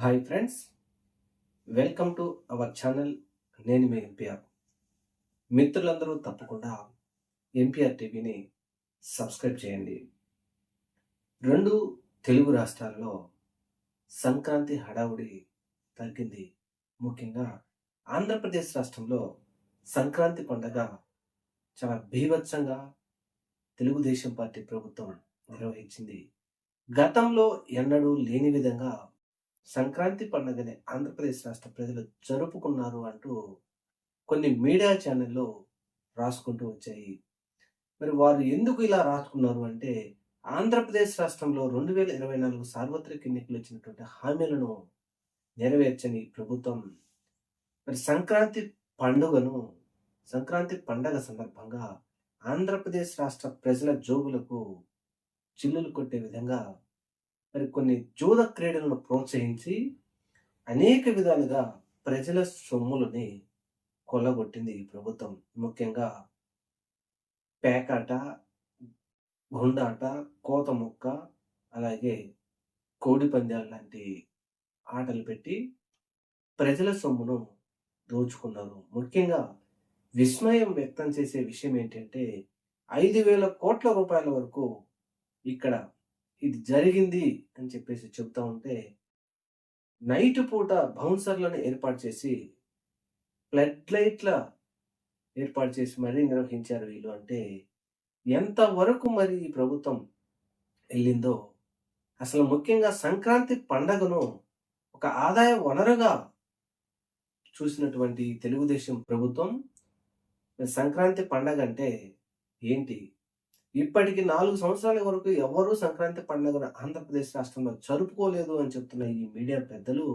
Hi friends welcome to our channel. నేను మీ NPR. మిత్రులందరూ తప్పకుండా ఎన్పిఆర్ టీవీని సబ్స్క్రైబ్ చేయండి. రెండు తెలుగు రాష్ట్రాల్లో సంక్రాంతి హడావుడి తగ్గింది. ముఖ్యంగా ఆంధ్రప్రదేశ్ రాష్ట్రంలో సంక్రాంతి పండగ చాలా బీభత్సంగా తెలుగుదేశం పార్టీ ప్రభుత్వం నిర్వహించింది. గతంలో ఎన్నడూ లేని విధంగా సంక్రాంతి పండుగని ఆంధ్రప్రదేశ్ రాష్ట్ర ప్రజలు జరుపుకున్నారు అంటూ కొన్ని మీడియా ఛానళ్ళు రాసుకుంటూ వచ్చాయి. మరి వారు ఎందుకు ఇలా రాసుకున్నారు అంటే ఆంధ్రప్రదేశ్ రాష్ట్రంలో రెండు వేల ఇరవై నాలుగు సార్వత్రిక ఎన్నికలు వచ్చినటువంటి హామీలను నెరవేర్చని ప్రభుత్వం. మరి సంక్రాంతి పండుగను సంక్రాంతి పండగ సందర్భంగా ఆంధ్రప్రదేశ్ రాష్ట్ర ప్రజల జోగులకు చిల్లులు కొట్టే విధంగా మరి కొన్ని జూద క్రీడలను ప్రోత్సహించి అనేక విధాలుగా ప్రజల సొమ్ములని కొల్లగొట్టింది ఈ ప్రభుత్వం. ముఖ్యంగా పేకాట గుండాట కోత మొక్క అలాగే కోడి పందాలు లాంటి ఆటలు పెట్టి ప్రజల సొమ్మును దోచుకున్నారు. ముఖ్యంగా విస్మయం వ్యక్తం చేసే విషయం ఏంటంటే ఐదు వేల కోట్ల రూపాయల వరకు ఇక్కడ ఇది జరిగింది అని చెప్పేసి చెప్తా ఉంటే నైట్ పూట బౌన్సర్లను ఏర్పాటు చేసి ఫ్లడ్ లైట్ల ఏర్పాటు చేసి మరీ నిర్వహించారు వీళ్ళు. అంటే ఎంతవరకు మరి ఈ ప్రభుత్వం వెళ్ళిందో అసలు ముఖ్యంగా సంక్రాంతి పండగను ఒక ఆదాయ వనరుగా చూసినటువంటి తెలుగుదేశం ప్రభుత్వం సంక్రాంతి పండగ అంటే ఏంటి? ఇప్పటికి నాలుగు సంవత్సరాల వరకు ఎవరూ సంక్రాంతి పండుగను ఆంధ్రప్రదేశ్ రాష్ట్రంలో జరుపుకోలేదు అని చెప్తున్న ఈ మీడియా పెద్దలు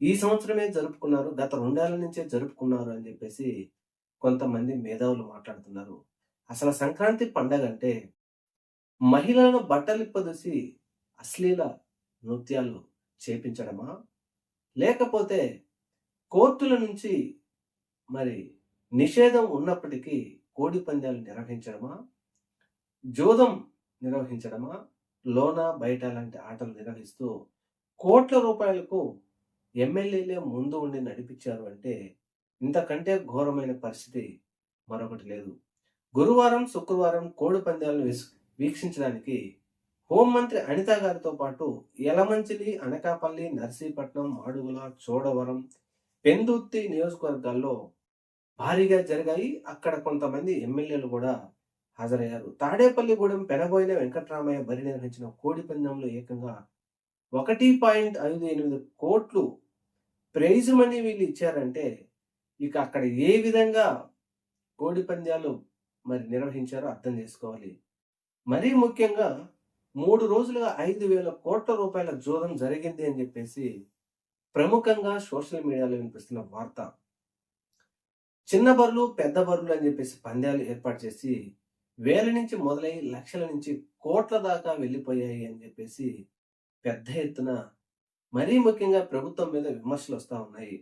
ఈ సంవత్సరమే జరుపుకున్నారు గత రెండేళ్ళ నుంచే జరుపుకున్నారు అని చెప్పేసి కొంతమంది మేధావులు మాట్లాడుతున్నారు. అసలు సంక్రాంతి పండగ అంటే మహిళలను బట్టలిప్పదూసి అశ్లీల నృత్యాలు చేపించడమా? లేకపోతే కోర్టుల నుంచి మరి నిషేధం ఉన్నప్పటికీ కోడి పందాలు నిర్వహించడమా? జోదం నిర్వహించడమా? లోన బయట లాంటి ఆటలు నిర్వహిస్తూ కోట్ల రూపాయలకు ఎమ్మెల్యేలే ముందు ఉండి నడిపించారు అంటే ఇంతకంటే ఘోరమైన పరిస్థితి మరొకటి లేదు. గురువారం శుక్రవారం కోడి పందాలను వీక్షించడానికి హోంమంత్రి అనిత గారితో పాటు యలమంచిలి అనకాపల్లి నర్సీపట్నం మాడుగుల చోడవరం పెందుర్తి నియోజకవర్గాల్లో భారీగా జరిగాయి. అక్కడ కొంతమంది ఎమ్మెల్యేలు కూడా హాజరయ్యారు. తాడేపల్లిగూడెం పెనబోయిన వెంకట్రామయ్య బరి నిర్వహించిన కోడి పందెంలో ఏకంగా ఒకటి పాయింట్ ఐదు ఎనిమిది కోట్లు ప్రైజ్ మనీ వీళ్ళు ఇచ్చారంటే ఇక అక్కడ ఏ విధంగా కోడి పంద్యాలు మరి నిర్వహించారో అర్థం చేసుకోవాలి. మరీ ముఖ్యంగా మూడు రోజులుగా ఐదు వేల కోట్ల రూపాయల జోదం జరిగింది అని చెప్పేసి ప్రముఖంగా సోషల్ మీడియాలో వినిపిస్తున్న వార్త. చిన్న బరులు పెద్ద బరులు అని చెప్పేసి పందాలు ఏర్పాటు చేసి వేల నుంచి మొదలై లక్షల నుంచి కోట్ల దాకా వెళ్ళిపోయాయి అని చెప్పేసి పెద్ద ఎత్తున మరీ ముఖ్యంగా ప్రభుత్వం మీద విమర్శలు వస్తూ ఉన్నాయి.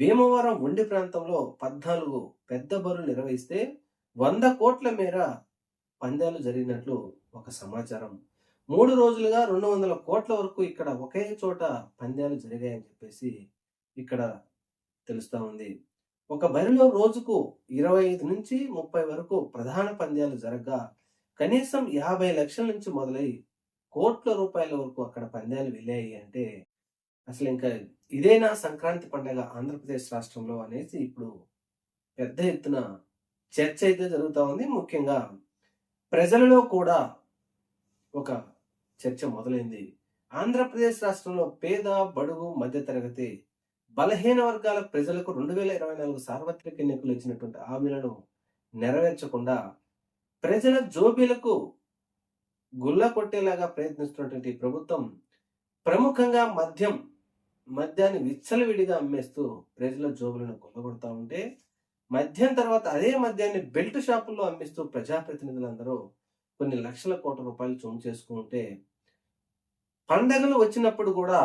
భీమవరం ఉండి ప్రాంతంలో పద్నాలుగు పెద్ద బరులు నిర్వహిస్తే వంద కోట్ల మేర పందాలు జరిగినట్లు ఒక సమాచారం. మూడు రోజులుగా రెండు వందల కోట్ల వరకు ఇక్కడ ఒకే చోట పందాలు జరిగాయని చెప్పేసి ఇక్కడ తెలుస్తూ ఉంది. ఒక బరిలో రోజుకు ఇరవై ఐదు నుంచి ముప్పై వరకు ప్రధాన పంద్యాలు జరగగా కనీసం యాభై లక్షల నుంచి మొదలై కోట్ల రూపాయల వరకు అక్కడ పంద్యాలు వెళ్ళాయి అంటే అసలు ఇంకా ఇదేనా సంక్రాంతి పండగ ఆంధ్రప్రదేశ్ రాష్ట్రంలో అనేసి ఇప్పుడు పెద్ద ఎత్తున చర్చ అయితే జరుగుతూ ఉంది. ముఖ్యంగా ప్రజలలో కూడా ఒక చర్చ మొదలైంది. ఆంధ్రప్రదేశ్ రాష్ట్రంలో పేద బడుగు మధ్యతరగతి బలహీన వర్గాల ప్రజలకు రెండు వేల ఇరవై నాలుగు సార్వత్రిక ఎన్నికలు ఇచ్చినటువంటి హామీలను నెరవేర్చకుండా ప్రజల జోబీలకు గుల్ల కొట్టేలాగా ప్రయత్నిస్తున్నటువంటి ప్రభుత్వం ప్రముఖంగా మద్యం మద్యాన్ని విచ్చలవిడిగా అమ్మేస్తూ ప్రజల జోబులను కొల్లగొడతా ఉంటే మద్యం తర్వాత అదే మద్యాన్ని బెల్ట్ షాపుల్లో అమ్మిస్తూ ప్రజాప్రతినిధులందరూ కొన్ని లక్షల కోట్ల రూపాయలు చొమ్ము చేసుకుంటే పండగలు వచ్చినప్పుడు కూడా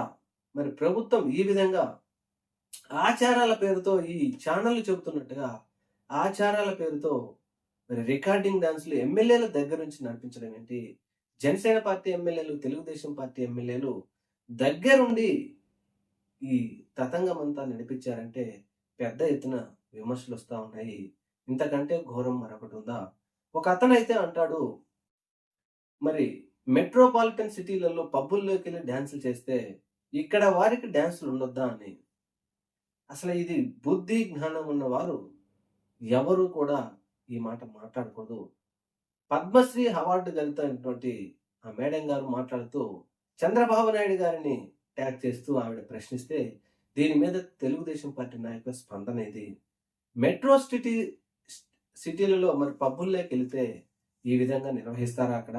మరి ప్రభుత్వం ఈ విధంగా ఆచారాల పేరుతో ఈ ఛానళ్ళు చెబుతున్నట్టుగా ఆచారాల పేరుతో మరి రికార్డింగ్ డాన్స్లు ఎమ్మెల్యేల దగ్గర నుంచి నడిపించడం ఏంటి? జనసేన పార్టీ ఎమ్మెల్యేలు తెలుగుదేశం పార్టీ ఎమ్మెల్యేలు దగ్గరుండి ఈ తతంగమంతా నడిపించారంటే పెద్ద ఎత్తున విమర్శలు వస్తూ ఉన్నాయి. ఇంతకంటే ఘోరం మరొకటి ఉందా? ఒక అతనైతే అంటాడు మరి మెట్రోపాలిటన్ సిటీలలో పబ్బుల్లోకి వెళ్ళి డ్యాన్సులు చేస్తే ఇక్కడ వారికి డ్యాన్సులు ఉండొద్దా? అని. అసలు ఇది బుద్ధి జ్ఞానం ఉన్నవారు ఎవరు కూడా ఈ మాట మాట్లాడకూడదు. పద్మశ్రీ అవార్డు గెలుతున్నటువంటి ఆ మేడం గారు మాట్లాడుతూ చంద్రబాబు నాయుడు గారిని ట్యాగ్ చేస్తూ ఆవిడ ప్రశ్నిస్తే దీని మీద తెలుగుదేశం పార్టీ నాయకుల స్పందన ఇది. మెట్రో సిటీ సిటీలలో మరి పబ్బుల్లోకి వెళితే ఈ విధంగా నిర్వహిస్తారా అక్కడ?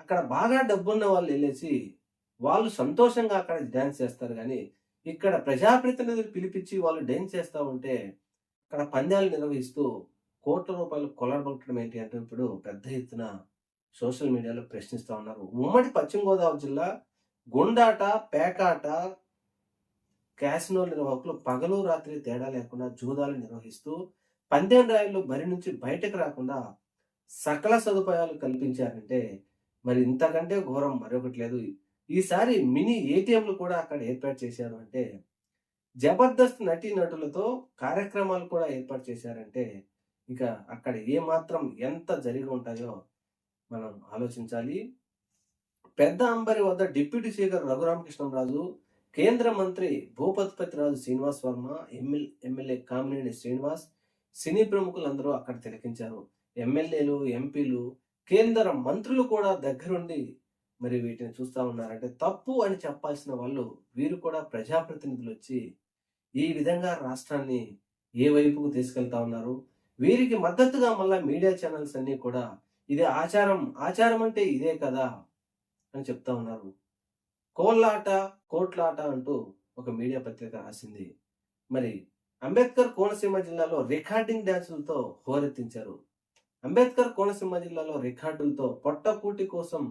అక్కడ బాగా డబ్బున్న వాళ్ళు వెళ్ళేసి వాళ్ళు సంతోషంగా అక్కడ డ్యాన్స్ చేస్తారు కానీ ఇక్కడ ప్రజాప్రతినిధులు పిలిపించి వాళ్ళు డ్యాన్స్ చేస్తూ ఉంటే అక్కడ పందాలు నిర్వహిస్తూ కోట్ల రూపాయలు కొలబొట్టడం ఏంటి అంటే ఇప్పుడు పెద్ద ఎత్తున సోషల్ మీడియాలో ప్రశ్నిస్తూ ఉన్నారు. ఉమ్మడి పశ్చిమ గోదావరి జిల్లా గుండాట పేకాట క్యాసినో నిర్వాహకులు పగలు రాత్రి తేడా లేకుండా జూదాలు నిర్వహిస్తూ పందెం రాయలు బరి నుంచి బయటకు రాకుండా సకల సదుపాయాలు కల్పించారంటే మరి ఇంతకంటే ఘోరం మరొకటి లేదు. ఈసారి మినీ ఏటీఎంలు కూడా అక్కడ ఏర్పాటు చేశారు అంటే జబర్దస్త్ నటీ నటులతో కార్యక్రమాలు కూడా ఏర్పాటు చేశారంటే ఇక అక్కడ ఏ మాత్రం ఎంత జరిగి ఉంటాయో మనం ఆలోచించాలి. పెద్ద అంబరి వద్ద డిప్యూటీ స్పీకర్ రఘురామకృష్ణరాజు కేంద్ర మంత్రి భూపతిపతి రాజు శ్రీనివాస్ వర్మ ఎమ్మెల్ ఎమ్మెల్యే కామినేని శ్రీనివాస్ సినీ ప్రముఖులందరూ అక్కడ తిలకించారు. ఎమ్మెల్యేలు ఎంపీలు కేంద్ర మంత్రులు కూడా దగ్గరుండి మరి వీటిని చూస్తా ఉన్నారంటే తప్పు అని చెప్పాల్సిన వాళ్ళు వీరు కూడా ప్రజాప్రతినిధులు వచ్చి ఈ విధంగా రాష్ట్రాన్ని ఏ వైపుకు తీసుకెళ్తా ఉన్నారు? వీరికి మద్దతుగా మళ్ళా మీడియా ఛానల్స్ అన్నీ కూడా ఇదే ఆచారం ఆచారం అంటే ఇదే కదా అని చెప్తా ఉన్నారు. కోళ్ళాట కోట్లాట అంటూ ఒక మీడియా పత్రిక రాసింది. మరి అంబేద్కర్ కోనసీమ జిల్లాలో రికార్డింగ్ డ్యాన్సులతో హోరెత్తించారు. అంబేద్కర్ కోనసీమ జిల్లాలో రికార్డులతో పొట్టకూటి కోసం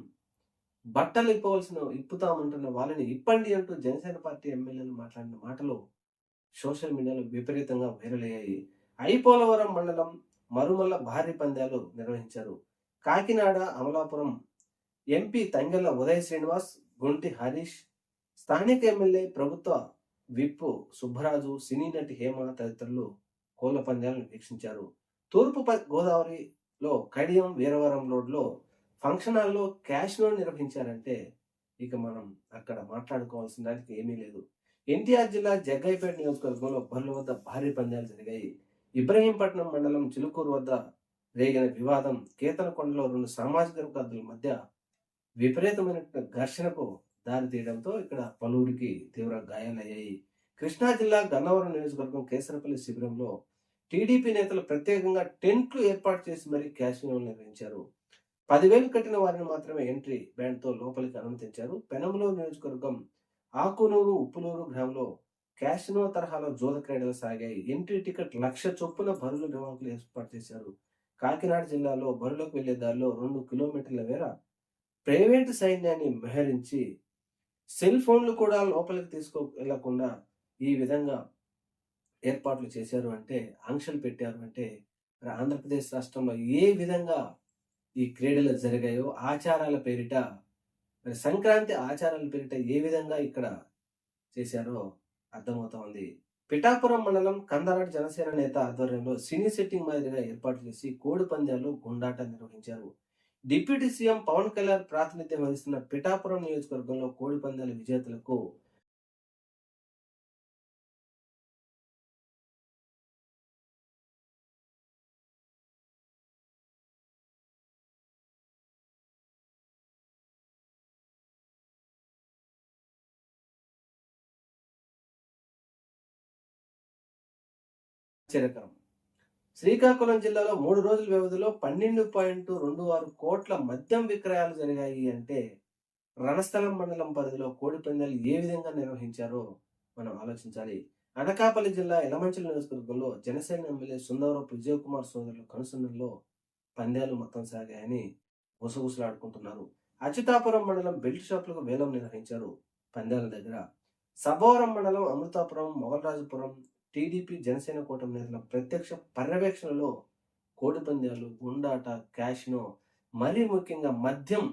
బట్టలు ఇప్పవలసిన ఇప్పుతామంటున్న వాళ్ళని ఇప్పండి అంటూ జనసేన పార్టీ ఎమ్మెల్యేలు మాట్లాడిన మాటలు సోషల్ మీడియాలో విపరీతంగా వైరల్ అయ్యాయి. ఐపోలవరం మండలం మరుమల్ల భారీ పందాలు నిర్వహించారు. కాకినాడ అమలాపురం ఎంపీ తంగెల ఉదయ శ్రీనివాస్ గుంటి హరీష్ స్థానిక ఎమ్మెల్యే ప్రభుత్వ విప్పు సుబ్బరాజు సినీ నటి హేమ తదితరులు కోళ్ళ పందాలను వీక్షించారు. తూర్పు గోదావరిలో కడియం వీరవరం రోడ్లో ఫంక్షన్ హాల్లో క్యాష్లో నిర్వహించారంటే ఇక మనం అక్కడ మాట్లాడుకోవాల్సిన దానికి ఏమీ లేదు. ఎన్టీఆర్ జిల్లా జగ్గైపేట నియోజకవర్గంలో బర్ల వద్ద భారీ పందాలు జరిగాయి. ఇబ్రహీంపట్నం మండలం చిలుకూరు వద్ద రేగిన వివాదం కేతనకొండలో రెండు సామాజిక వర్గాల మధ్య విపరీతమైన ఘర్షణకు దారి తీయడంతో ఇక్కడ పలువురికి తీవ్ర గాయాలయ్యాయి. కృష్ణా జిల్లా గన్నవరం నియోజకవర్గం కేసరపల్లి శిబిరంలో టీడీపీ నేతలు ప్రత్యేకంగా టెంట్లు ఏర్పాటు చేసి మరీ క్యాష్ నిర్వహించారు. పదివేలు కట్టిన వారిని మాత్రమే ఎంట్రీ బ్యాండ్తో లోపలికి అనుమతించారు. పెనంలో నియోజకవర్గం ఆకునూరు ఉప్పునూరు గ్రామంలో క్యాషినో తరహాలో జోద క్రీడలు సాగాయి. ఎంట్రీ టికెట్ లక్ష చొప్పున బరుల నిర్వాహకులు ఏర్పాటు చేశారు. కాకినాడ జిల్లాలో బరులకు వెళ్ళే దారిలో రెండు కిలోమీటర్ల మేర ప్రైవేటు సైన్యాన్ని మెహరించి సెల్ ఫోన్లు కూడా లోపలికి తీసుకో వెళ్ళకుండా ఈ విధంగా ఏర్పాట్లు చేశారు అంటే ఆంక్షలు పెట్టారు అంటే ఆంధ్రప్రదేశ్ రాష్ట్రంలో ఏ విధంగా ఈ క్రీడలు జరిగాయో ఆచారాల పేరిట మరి సంక్రాంతి ఆచారాల పేరిట ఏ విధంగా ఇక్కడ చేశారో అర్థమవుతా ఉంది. పిఠాపురం మండలం కందారాడు జనసేన నేత ఆధ్వర్యంలో సినీ సెట్టింగ్ మాదిరిగా ఏర్పాటు చేసి కోడి పందాలు గుండాట నిర్వహించారు. డిప్యూటీ సీఎం పవన్ కళ్యాణ్ ప్రాతినిధ్యం వహిస్తున్న పిఠాపురం నియోజకవర్గంలో కోడి పందాల విజేతలకు ఆశ్చర్యకరం. శ్రీకాకుళం జిల్లాలో మూడు రోజుల వ్యవధిలో పన్నెండు పాయింట్ రెండు ఆరు కోట్ల మద్యం విక్రయాలు జరిగాయి అంటే రణస్థలం మండలం పరిధిలో కోడి పందాలు ఏ విధంగా నిర్వహించారో మనం ఆలోచించాలి. అనకాపల్లి జిల్లా ఎలమంచల నియోజకవర్గంలో జనసేన ఎమ్మెల్యే సుందరపు విజయకుమార్ సోదరుల కనుసన్నల్లో పందాలు మొత్తం సాగాయని గుసగుసలాడుకుంటున్నారు అచ్యుతాపురం మండలం బెల్ట్ షాపులకు వేలం నిర్వహించారు పందాల దగ్గర. సభవరం మండలం అమృతాపురం మొగలరాజుపురం టీడీపీ జనసేన కూటమి నేతల ప్రత్యక్ష పర్యవేక్షణలో కోడి పందాలు గుండాట క్యాష్నో మరీ ముఖ్యంగా మద్యం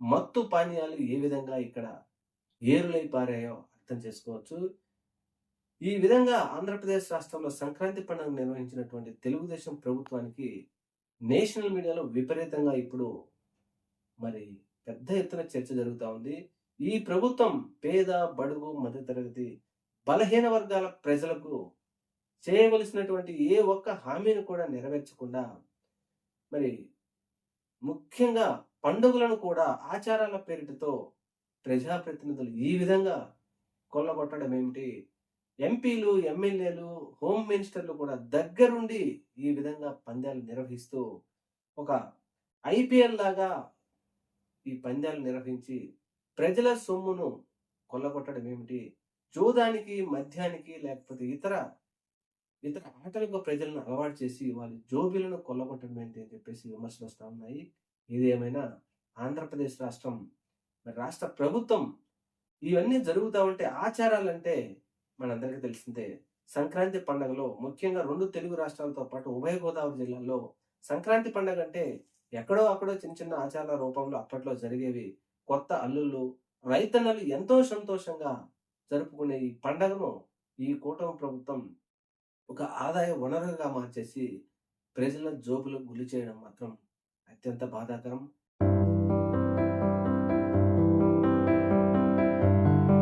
మత్తు పానీయాలు ఏ విధంగా ఇక్కడ ఏరులై పారాయో అర్థం చేసుకోవచ్చు. ఈ విధంగా ఆంధ్రప్రదేశ్ రాష్ట్రంలో సంక్రాంతి పండుగ నిర్వహించినటువంటి తెలుగుదేశం ప్రభుత్వానికి నేషనల్ మీడియాలో విపరీతంగా ఇప్పుడు మరి పెద్ద ఎత్తున చర్చ జరుగుతూ ఉంది. ఈ ప్రభుత్వం పేద బడుగు మధ్యతరగతి బలహీన వర్గాల ప్రజలకు చేయవలసినటువంటి ఏ ఒక్క హామీని కూడా నెరవేర్చకుండా మరి ముఖ్యంగా పండుగలను కూడా ఆచారాల పేరిటతో ప్రజాప్రతినిధులు ఈ విధంగా కొల్లగొట్టడం ఏమిటి? ఎంపీలు ఎమ్మెల్యేలు హోమ్ మినిస్టర్లు కూడా దగ్గరుండి ఈ విధంగా పందాలు నిర్వహిస్తూ ఒక ఐపీఎల్ లాగా ఈ పందాలు నిర్వహించి ప్రజల సొమ్మును కొల్లగొట్టడం ఏమిటి? జోదానికి మద్యానికి లేకపోతే ఇతర ఇతర ఆటలకు ప్రజలను అలవాటు చేసి వాళ్ళ జోబీలను కొల్లగొట్టడం ఏంటి అని చెప్పేసి విమర్శలు వస్తూ ఉన్నాయి. ఇది ఏమైనా ఆంధ్రప్రదేశ్ రాష్ట్రం మరి రాష్ట్ర ప్రభుత్వం ఇవన్నీ జరుగుతూ ఉంటే ఆచారాలంటే మనందరికీ తెలిసిందే. సంక్రాంతి పండుగలో ముఖ్యంగా రెండు తెలుగు రాష్ట్రాలతో పాటు ఉభయ గోదావరి జిల్లాల్లో సంక్రాంతి పండుగ అంటే ఎక్కడో అక్కడో చిన్న చిన్న ఆచారాల రూపంలో అప్పట్లో జరిగేవి. కొత్త అల్లుళ్ళు రైతన్నలు ఎంతో సంతోషంగా జరుపుకునే ఈ పండుగను ఈ కూటమి ప్రభుత్వం ఒక ఆదాయ వనరుగా మార్చేసి ప్రజల జోబులకు గురి చేయడం మాత్రం అత్యంత బాధాకరం.